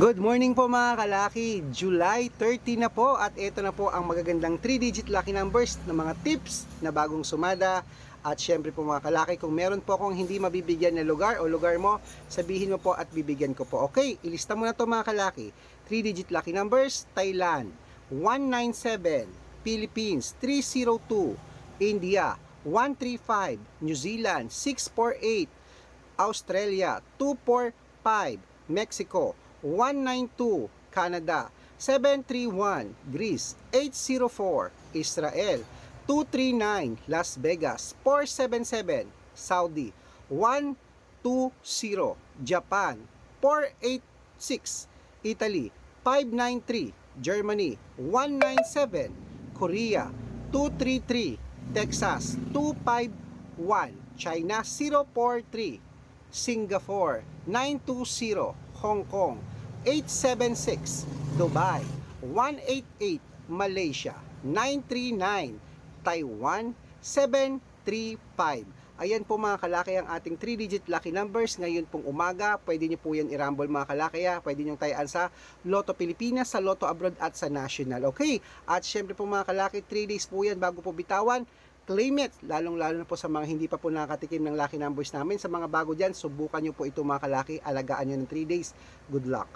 Good morning po mga kalaki. July 30 na po at ito na po ang magagandang 3-digit lucky numbers na mga tips na bagong sumada. At syempre po mga kalaki, kung meron po akong hindi mabibigyan na lugar o lugar mo, sabihin mo po at bibigyan ko po. Okay, ilista mo na to mga kalaki. 3-digit lucky numbers, Thailand, 197, Philippines, 302, India, 135, New Zealand, 648, Australia 245, Mexico 192, Canada. 731, Greece. 804, Israel. 239, Las Vegas. 477, Saudi. 120, Japan. 486, Italy. 593, Germany. 197, Korea. 233, Texas. 251, China. 043, Singapore. 920, Hong Kong 876, Dubai 188, Malaysia 939, Taiwan 735. Ayan po mga kalaki ang ating 3-digit lucky numbers ngayon pong umaga. Pwede nyo po yan i-rumble mga kalaki. Pwede nyo tayaan sa Lotto Pilipinas, sa Lotto Abroad at sa National. Okay? At syempre po mga kalaki, 3 days po yan bago po bitawan claim it, lalong-lalo na po sa mga hindi pa po nakatikim ng lucky numbers namin. Sa mga bago dyan, subukan nyo po ito mga kalaki, alagaan nyo ng 3 days. Good luck!